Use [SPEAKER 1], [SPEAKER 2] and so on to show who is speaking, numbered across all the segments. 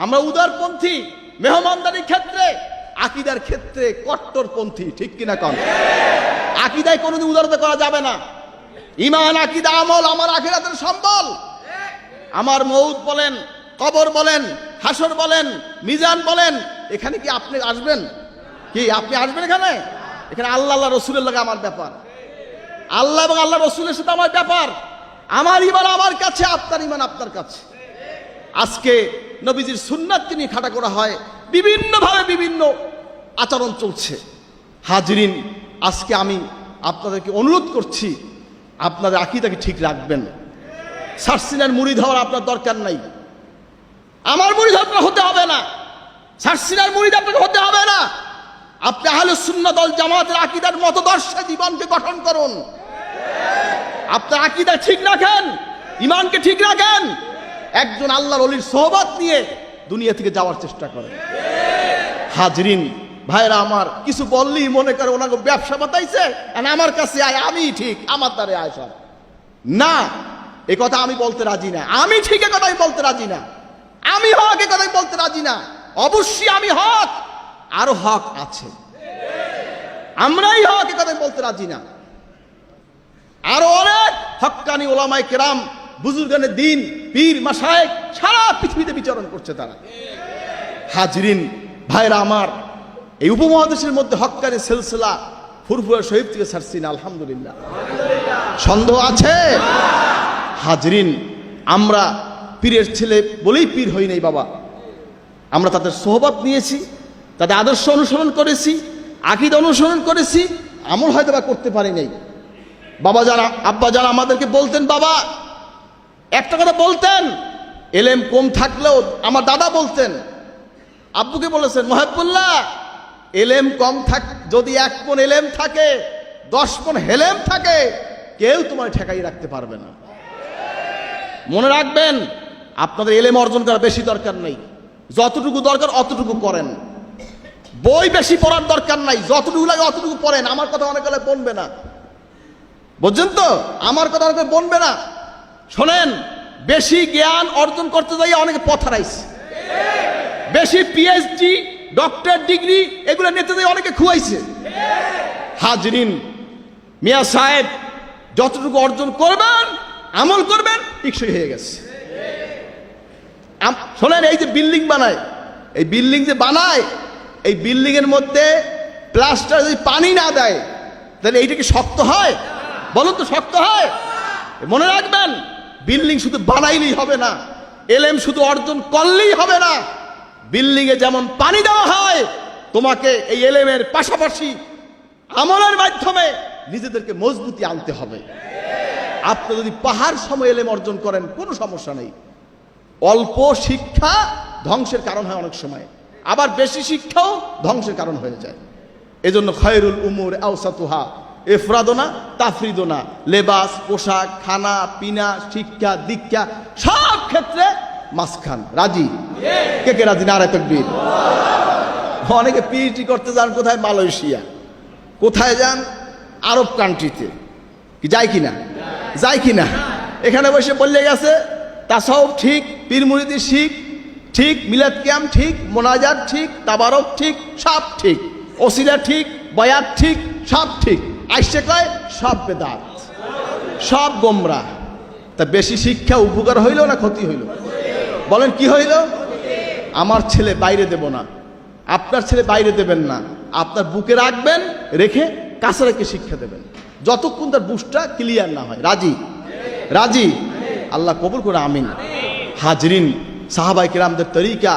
[SPEAKER 1] আমরা উদারপন্থী, মেহমানদারির ক্ষেত্রে, আকিদার ক্ষেত্রে কট্টরপন্থী, ঠিক কিনা কন? আকিদায় কোনোদিন উদারতা করা যাবে না। ইমান আকিদা, আমল আমার আখিরাতের সম্বল। আমার মৌত বলেন, কবর বলেন, হাসর বলেন, মিজান বলেন, এখানে কি আপনি আসবেন? কি, আপনি আসবেন এখানে? এখানে আল্লাহ আল্লাহ রসুলের লাগে আমার ব্যাপার। আল্লাহ এবং আল্লাহ রসুলের সাথে আমার ব্যাপার। আমার ইমান আমার কাছে, আপনার ইমান আপনার কাছে। আজকে নবীজির সুন্নাতকে নিয়ে খাটা করা হয়। বিভিন্নভাবে বিভিন্ন আচরণ চলছে। হাজরিন, আজকে আমি আপনাদেরকে অনুরোধ করছি, আপনাদের আকিদাকে ঠিক রাখবেন। সার্সিনার মুড়ি ধর আপনার দরকার নাই। আমার মুড়ি আপনার হতে হবে না। সার্সিনার মুড়ি আপনাকে হতে হবে না। আপনি আহলে শূন্য দল জামাতের আকিদার মতদর্শে জীবনকে গঠন করুন। আপনার আকিদা ঠিক রাখেন ইমানকে ঠিক রাখেন। একজন আল্লাহর অলির সোহবত নিয়ে দুনিয়া থেকে যাওয়ার চেষ্টা করে। হাজরিন, ভাইরা আমার, কিছু বললেই মনে করে ওনাকে ব্যবসা বাতাইছে আমার কাছে আয়, আমি ঠিক, আমার দ্বারে আয় সব। না, এ কথা আমি বলতে রাজি না। আমি ঠিক এ কথাই বলতে রাজি না। আমি হক এ কথাই বলতে রাজি না। অবশ্যই আমি হক, আরও হক আছে। আমরাই হক এ কথাই বলতে রাজি না। আরও অনেক হক্কানি ওলামাই কেরাম বুজুর্গানের দিন, পীর মাসায় সারা পৃথিবীতে বিচরণ করছে তারা। হাজরিন, ভাইরা আমার, এই উপমহাদেশের মধ্যে হক্কানি সিলসিলা ফুরফুরা শহীদ থেকে ছাড়ছি না, আলহামদুলিল্লাহ। সন্দেহ আছে? হাজরিন, আমরা পীরের ছেলে বলেই পীর হই নাই বাবা। আমরা তাদের সোহবত নিয়েছি, তাদের আদর্শ অনুসরণ করেছি, আকিদ অনুসরণ করেছি, আমল হয়তো বা করতে পারি নাই। বাবা যারা, আব্বা যারা আমাদেরকে বলতেন, বাবা একটা কথা বলতেন, এলেম কম থাকলেও আমার দাদা বলতেন, আব্বুকে বলেছেন, মহাবুল্লাহ, এলেম কম থাক, যদি এক পন এলেম থাকে, দশ পন হেলেম থাকে, কেউ তোমার ঠেকাই রাখতে পারবে না। মনে রাখবেন, আপনাদের এলেম অর্জন করা বেশি দরকার নেই। যতটুকু দরকার অতটুকু করেন। বই বেশি পড়ার দরকার নাই, যতটুকু লাগে অতটুকু পড়েন। আমার কথা অনেক বলবে না। বুঝছেন তো? আমার কথা অনেকে বলবে না। শোনেন, বেশি জ্ঞান অর্জন করতে যাই অনেকে পথ হারাইছে। বেশি পিএইচডি ডক্টর ডিগ্রি এগুলো নিতে যাই অনেকে খুয়াইছে। হাজরিন, মিয়া সাহেব যতটুকু অর্জন করবেন, আমল করবেন, টিকসই হয়ে গেছে। শোনেন, এই যে বিল্ডিং বানায়, এই বিল্ডিং যে বানায়, এই বিল্ডিং এর মধ্যে প্লাস্টার যদি পানি না দেয়, তাহলে এইটা কি শক্ত হয়? বলুন তো শক্ত হয়? মনে রাখবেন বিল্ডিং শুধু বানাইলেই হবে না, এলএম শুধু অর্জন করলেই হবে না। বিল্ডিং এ যেমন পানি দেওয়া হয়, তোমাকে এই এলএমের পাশাপাশি আমলের মাধ্যমে নিজেদেরকে মজবুতি আনতে হবে। আপনি যদি পাহাড় সময় এলেম অর্জন করেন, কোনো সমস্যা নেই। অল্প শিক্ষা ধ্বংসের কারণ হয় অনেক সময়। আবার বেশি শিক্ষাও ধ্বংসের কারণ হয়ে যায়। এজন্য খয়রুল উমুর আউসাতুহা এফরাদোনা, তাফরিদোনা। লেবাস, পোশাক, খানা, পিনা, শিক্ষা, দীক্ষা, সব ক্ষেত্রে মাঝখান। রাজি? কে কে রাজি? নারায় তকবীর। অনেকে পিএইচডি করতে যান কোথায়? মালয়েশিয়া। কোথায় যান? আরব কান্ট্রিতে কি যায় কিনা? যায় কিনা? এখানে বসে বললে গেছে তাসব ঠিক পীর মুরিদি শিখ ঠিক, মিলাদ কিয়াম ঠিক, মোনাজাত ঠিক, তাবারক ঠিক, সব ঠিক। ওসিলা ঠিক, বয়াত ঠিক, সব ঠিক। আইসে কয়, সব বেদাত, সব গোমরা। তা বেশি শিক্ষা উপকার হইল না ক্ষতি হইল? বলেন, কি হইল? আমার ছেলে বাইরে দেব না, আপনার ছেলে বাইরে দেবেন না, আপনার বুকে রাখবেন, রেখে কাছে শিক্ষা দেবেন। যতক্ষণ তার বুঝটা ক্লিয়ার না হয়। রাজি? রাজি? আল্লাহ কবুল করে, আমিন। হাজরিন সাহাবাই কিরামদের তরিকা,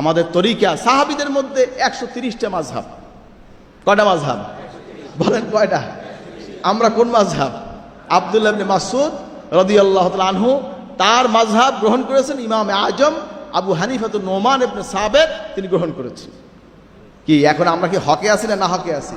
[SPEAKER 1] আমাদের তরিকা, সাহাবিদের মধ্যে একশো তিরিশটা মাঝহাব কয়টা মাঝহাব বলেন কয়টা? আমরা কোন মাঝহাব? আবদুল্লাহ মাসুদ রদি আল্লাহ আনহু, তার মাঝহাব গ্রহণ করেছেন ইমাম আজম, আবু হানিফাত নোমান এবনে সাবেদ তিনি গ্রহণ করেছেন। কি, এখন আমরা কি হকে আসি না না হকে আছি?